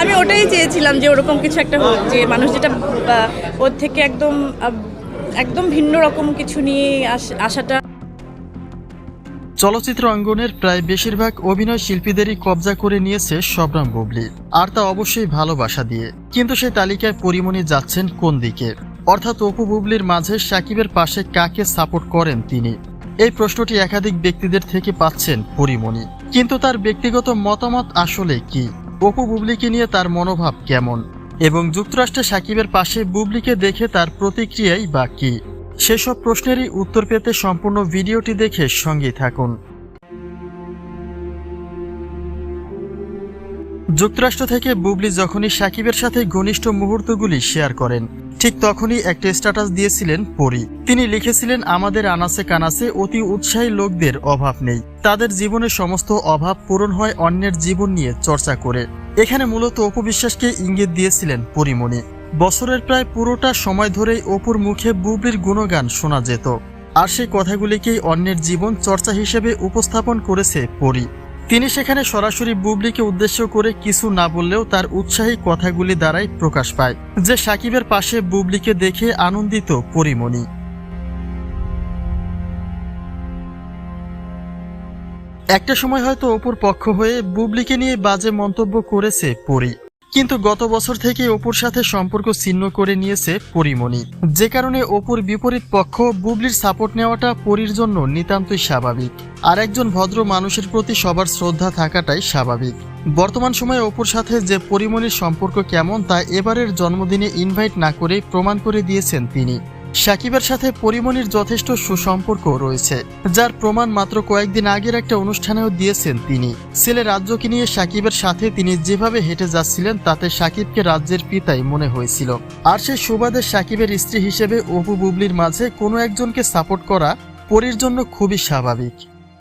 আমি ওটাই চেয়েছিলাম যে ওরকম কিছু একটা হোক, যে মানুষ যেটা ওর থেকে একদম একদম ভিন্ন রকম কিছু নিয়ে আসাটা। চলচ্চিত্র অঙ্গনের প্রায় বেশিরভাগ অভিনয় শিল্পীদেরই কবজা করে নিয়েছে শবরাম বুবলি। আর তা অবশ্যই ভালোবাসা দিয়ে। কিন্তু সেই তালিকায় পরিমণি যাচ্ছেন কোন দিকে? অর্থাৎ অপু বুবলির মাঝে সাকিবের পাশে কাকে সাপোর্ট করেন তিনি? এই প্রশ্নটি একাধিক ব্যক্তিদের থেকে পাচ্ছেন পরিমণি। কিন্তু তার ব্যক্তিগত মতামত আসলে কি? অপু বুবলিকে নিয়ে তার মনোভাব কেমন এবং যুক্তরাষ্ট্রে সাকিবের পাশে বুবলিকে দেখে তার প্রতিক্রিয়াই বা কী? সেসব প্রশ্নেরই উত্তর পেতে সম্পূর্ণ ভিডিওটি দেখে সঙ্গে থাকুন। যুক্তরাষ্ট্র থেকে বুবলি যখনই সাকিবের সাথে ঘনিষ্ঠ মুহূর্তগুলি শেয়ার করেন, ঠিক তখনই একটা স্ট্যাটাস দিয়েছিলেন পরি। তিনি লিখেছিলেন, আমাদের আনাসে কানাসে অতি উৎসাহী লোকদের অভাব নেই। তাদের জীবনের সমস্ত অভাব পূরণ হয় অন্যের জীবন নিয়ে চর্চা করে। এখানে মূলত অপবিশ্বাসকে ইঙ্গিত দিয়েছিলেন পরিমণি বছরের প্রায় পুরোটা সময় ধরেই অপুর মুখে বুবলির গুণগান শোনা যেত। আর সেই কথাগুলিকেই অন্যের জীবন চর্চা হিসেবে উপস্থাপন করেছে পরি। তিনি সেখানে সরাসরি বুবলিকে উদ্দেশ্য করে কিছু না বললেও তার উৎসাহী কথাগুলি দ্বারাই প্রকাশ পায়, যে সাকিবের পাশে বুবলিকে দেখে আনন্দিত পরিমণি। একটা সময় হয়তো অপুর পক্ষ হয়ে বুবলিকে নিয়ে বাজে মন্তব্য করেছে পরি। কিন্তু গত বছর থেকে অপুর সাথে সম্পর্ক ছিন্ন করে নিয়েছে পরিমণি। যে কারণে অপুর বিপরীত পক্ষ বুবলির সাপোর্ট নেওয়াটা পরির জন্য নিতান্তই স্বাভাবিক। আর একজন ভদ্র মানুষের প্রতি সবার শ্রদ্ধা থাকাটাই স্বাভাবিক। বর্তমান সময়ে অপুর সাথে যে পরিমণির সম্পর্ক কেমন তা এবারের জন্মদিনে ইনভাইট না করে প্রমাণ করে দিয়েছেন তিনি। সাকিবের সাথে পরিমণির যথেষ্ট সুসম্পর্ক রয়েছে, যার প্রমাণ মাত্র কয়েকদিন আগের একটা অনুষ্ঠানেও দিয়েছেন তিনি। ছেলে রাজ্যকে নিয়ে সাকিবের সাথে তিনি যেভাবে হেঁটে যাচ্ছিলেন, তাতে সাকিবকে রাজ্যের পিতাই মনে হয়েছিল। আর সেই সুবাদে সাকিবের স্ত্রী হিসেবে অপু বুবলির মাঝে কোনো একজনকে সাপোর্ট করা পরির জন্য খুবই স্বাভাবিক।